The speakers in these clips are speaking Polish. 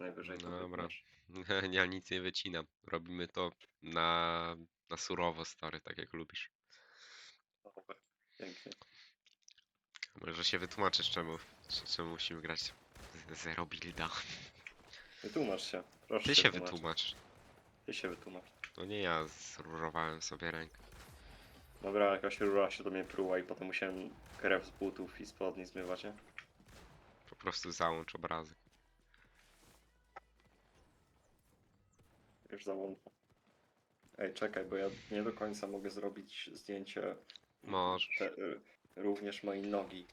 najwyżej to Dobra. Ja nic nie wycinam. Robimy to na, na surowo, stary, tak jak lubisz. Dobra, Pięknie. Może się wytłumaczysz, czemu, czemu musimy grać z- zero builda. Wytłumacz się. Proszę Ty się wytłumacz. wytłumacz. Ty się wytłumacz. To nie ja zrurowałem sobie rękę. Dobra, jakaś rura się do mnie pruła i potem musiałem krew z butów i spodni zmywać, nie? Po prostu załącz obrazy. Już załączam. Ej, czekaj, bo ja nie do końca mogę zrobić zdjęcie Możesz. te, y, również mojej nogi,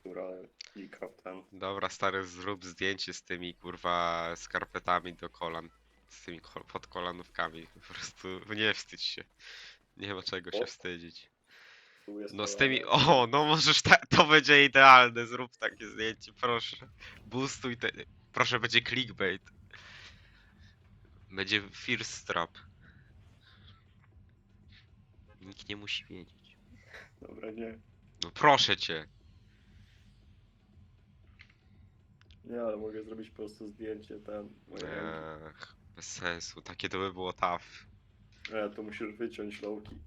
która klika w ten. Dobra, stary, zrób zdjęcie z tymi kurwa skarpetami do kolan. Z tymi ko- podkolanówkami. Po prostu nie wstydź się. Nie ma czego się O. wstydzić. Tu jest No z tymi. O, no możesz tak. To będzie idealne. Zrób takie zdjęcie, proszę. Boostuj te. Proszę, będzie clickbait. Będzie first strap. Nikt nie musi wiedzieć. Dobra, nie. No proszę cię. Nie, ale mogę zrobić po prostu zdjęcie ten. mojej ręki. Ech, bez sensu. Takie to by było tough. E, to musisz wyciąć lowki.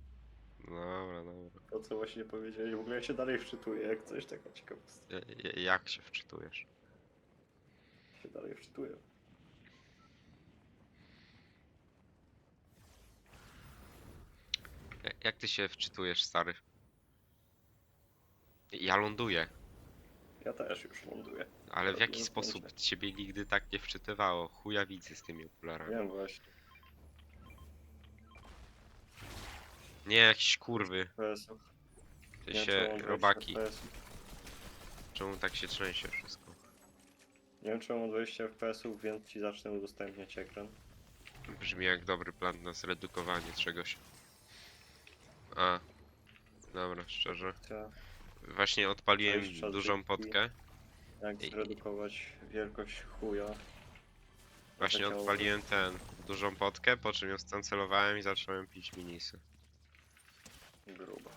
Dobra, dobra. To co właśnie powiedzieli. W ogóle ja się dalej wczytuję, jak coś taka ciekawostka. Ja- ja- Jak się wczytujesz? Się dalej wczytuję. Jak ty się wczytujesz, stary? Ja ląduję, Ja też już ląduję. ale w Robię jaki zdjęcie. sposób ciebie nigdy tak nie wczytywało? Chuja widzę z tymi okularami. Wiem właśnie. Nie, jakieś kurwy. FPS-ów. Ty Nie wiem, się, 20 robaki. FPS-ów. Czemu tak się trzęsie wszystko? Nie wiem czemu mam 20 FPS-ów, więc ci zacznę udostępniać ekran. Brzmi jak dobry plan na zredukowanie czegoś. A. Dobra, szczerze. Ja, Właśnie odpaliłem czas dużą potkę. jak zredukować wielkość chuja. Właśnie Leciało. odpaliłem ten, dużą potkę, po czym ją skancelowałem i zacząłem pić minisy. Grubo.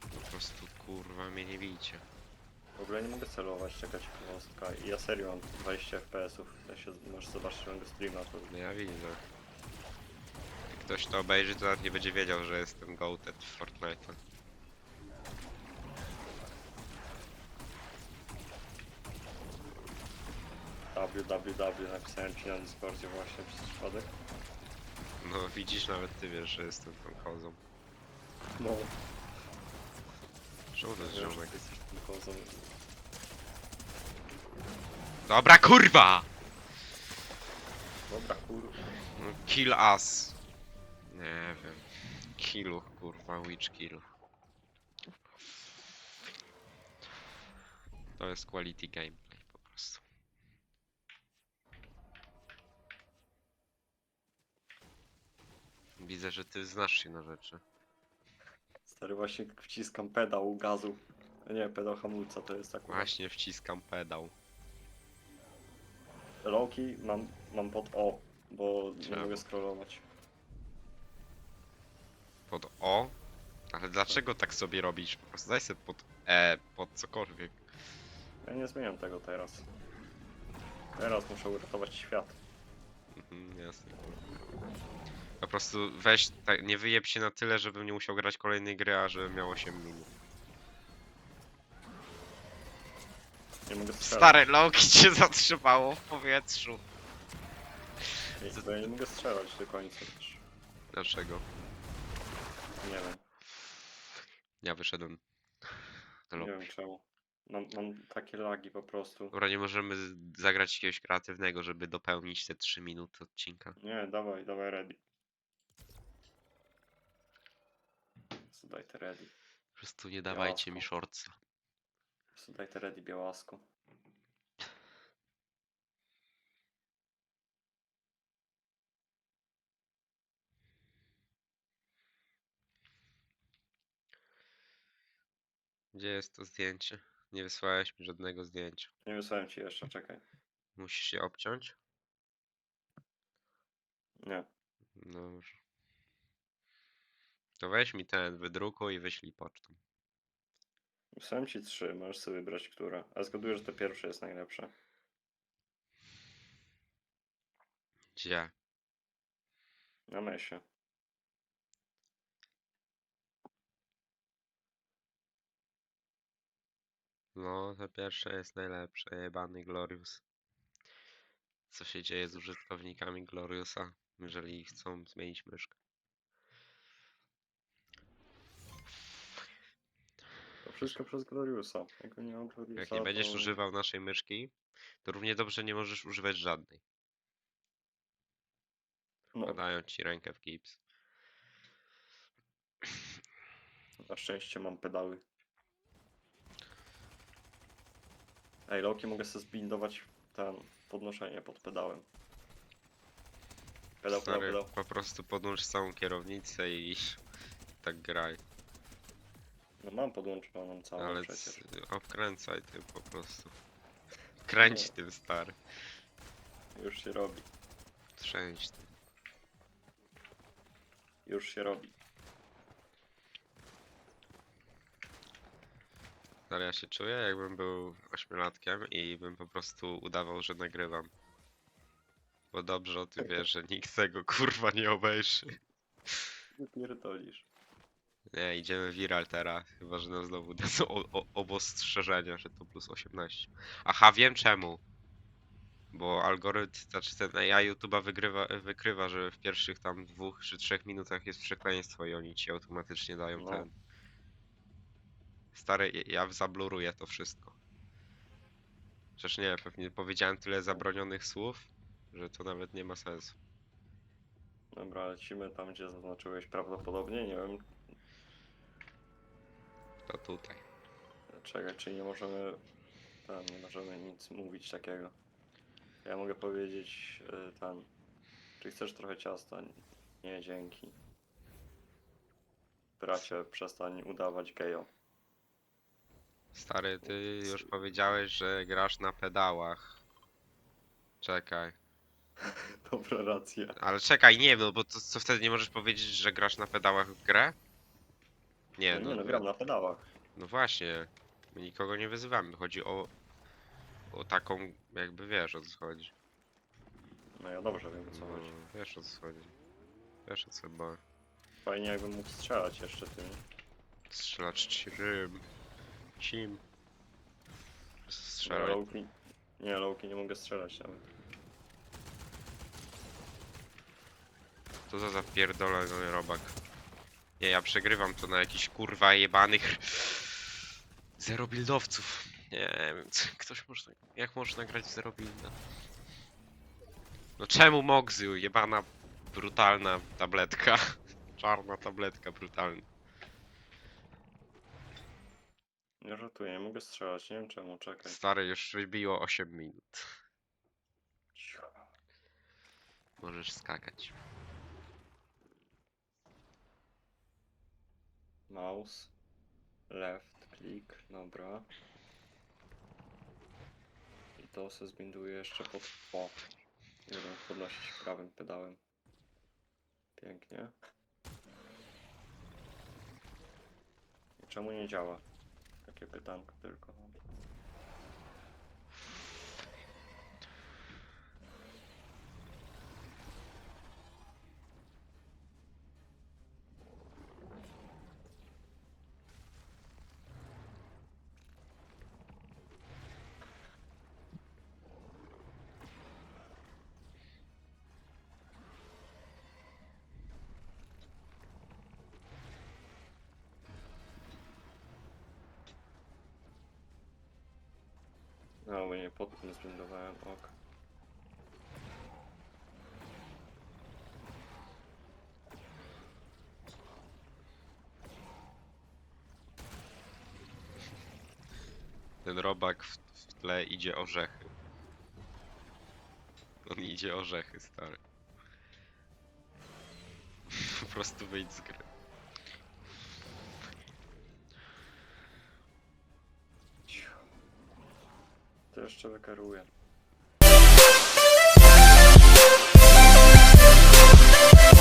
Po prostu kurwa mnie nie bijcie. W ogóle nie mogę celować, czekać ciekawostka. I ja serio mam 20 FPS-ów. Ja się, możesz zobaczyć mojego streama, to No ja widzę. Ktoś to obejrzy, to nawet nie będzie wiedział, że jestem goated w Fortnite. www napisałem ci na Discordzie właśnie przez przypadek. No widzisz, nawet ty wiesz, że jestem tą kozą. No, jest wiesz, ziomek? ty jesteś tym kozą. Dobra kurwa! Dobra, kurwa. No, kill us. Wiem. Killu, kurwa, witch kill. To jest quality gameplay po prostu. Widzę, że ty znasz się na rzeczy. Stary, właśnie wciskam pedał gazu. Nie, pedał hamulca to jest tak. Właśnie wciskam pedał. Lowki mam, mam pod O, bo nie Czemu? mogę scrollować. Pod O? Ale dlaczego tak sobie robisz? Po prostu daj sobie pod E, pod cokolwiek. Ja nie zmieniam tego teraz. Teraz muszę uratować świat. Mhm, jasne. Po prostu weź, tak, nie wyjeb się na tyle, żebym nie musiał grać kolejnej gry, a żeby miał 8 minut. Nie mogę strzelać. Stare Loki cię zatrzymało w powietrzu. Nie, bo ja nie mogę strzelać do końca też. Dlaczego? Nie wiem. Ja wyszedłem do Nie lobby. wiem czemu. Mam, mam takie lagi po prostu. Dobra, nie możemy z- zagrać jakiegoś kreatywnego, żeby dopełnić te 3 minuty odcinka. Nie, dawaj, dawaj ready. Co daj te ready. Po prostu nie dawajcie mi Jasno. shortsa. Co daj te ready białasku. Gdzie jest to zdjęcie? Nie wysłałeś mi żadnego zdjęcia. Nie wysłałem ci jeszcze, czekaj. Musisz je obciąć? Nie. Dobrze. To weź mi ten, wydrukuj i wyślij pocztą. Wysłałem ci trzy, możesz sobie wybrać które. A zgaduję, że to pierwsze jest najlepsze. Gdzie? Na mesie. No, to pierwsze jest najlepsze, jebany Glorious. Co się dzieje z użytkownikami Gloriusa, jeżeli chcą zmienić myszkę? To wszystko przez Gloriusa. Jak nie mam Gloriusa, Jak nie będziesz to... używał naszej myszki, to równie dobrze nie możesz używać żadnej. No, Podają ci rękę w gips. na szczęście mam pedały. Ej, Loki mogę sobie zbindować ten podnoszenie pod pedałem. Pedał, pedał, Stary, pedał. po prostu podłącz całą kierownicę i tak graj. No mam podłączoną całą Ale przecież. c- obkręcaj tym po prostu. Kręć tym stary. Już się robi. Trzęść tym. Już się robi. Stary, ja się czuję jakbym był ośmiolatkiem i bym po prostu udawał, że nagrywam. Bo dobrze o tym wiesz, że nikt tego kurwa nie obejrzy. Nie pierdolisz. Nie, idziemy viral teraz, chyba że nam znowu da o, o, obostrzeżenia, że to plus 18. Aha, wiem czemu. Bo algorytm, znaczy ten AI YouTube'a wygrywa, wykrywa, że w pierwszych tam dwóch czy trzech minutach jest przekleństwo i oni ci automatycznie dają No. ten. Stary, ja- zabluruję to wszystko. Przecież nie, pewnie powiedziałem tyle zabronionych słów, że to nawet nie ma sensu. Dobra, lecimy tam, gdzie zaznaczyłeś prawdopodobnie. Nie wiem, To tutaj. czekaj, czy nie możemy... Tam, nie możemy nic mówić takiego. Ja mogę powiedzieć y, ten... Czy chcesz trochę ciasta? Nie, dzięki. Bracie, przestań udawać gejo. Stary, ty już powiedziałeś, że grasz na pedałach. Czekaj. Dobra, racja. Ale czekaj, nie, no bo to, co wtedy nie możesz powiedzieć, że grasz na pedałach w grę? Nie, Nie, no, no, gram na pedałach. no właśnie. My nikogo nie wyzywamy. Chodzi o, o taką, jakby wiesz o co chodzi. No ja dobrze wiem, o co chodzi. No, wiesz o co chodzi. Wiesz o co bo Fajnie jakbym mógł strzelać jeszcze tym. Strzelacz czym? Cim. No, Strzelaj. Lowki... Nie, Lowki nie mogę strzelać nawet. To za pierdolony robak? Nie, ja przegrywam to na jakiś kurwa jebanych zero buildowców. Nie wiem, co, ktoś można, jak można grać w zero builda? No czemu Mogzy, jebana brutalna tabletka? Czarna tabletka brutalna. Nie żartuję, nie mogę strzelać, nie wiem czemu, czekaj. Stary, już wybiło 8 minut. Cicho. Możesz skakać. Mouse. Left click, dobra. I to se zbinduję jeszcze pod O. Nie wiem, podnosić prawym pedałem. Pięknie. I czemu nie działa? Как я питанку только. No, bo nie pod tym zbindowałem, ok. Ten robak w, w tle idzie orzechy. On idzie orzechy, stary. Po prostu wyjdź z gry. Jeszcze wykaruję.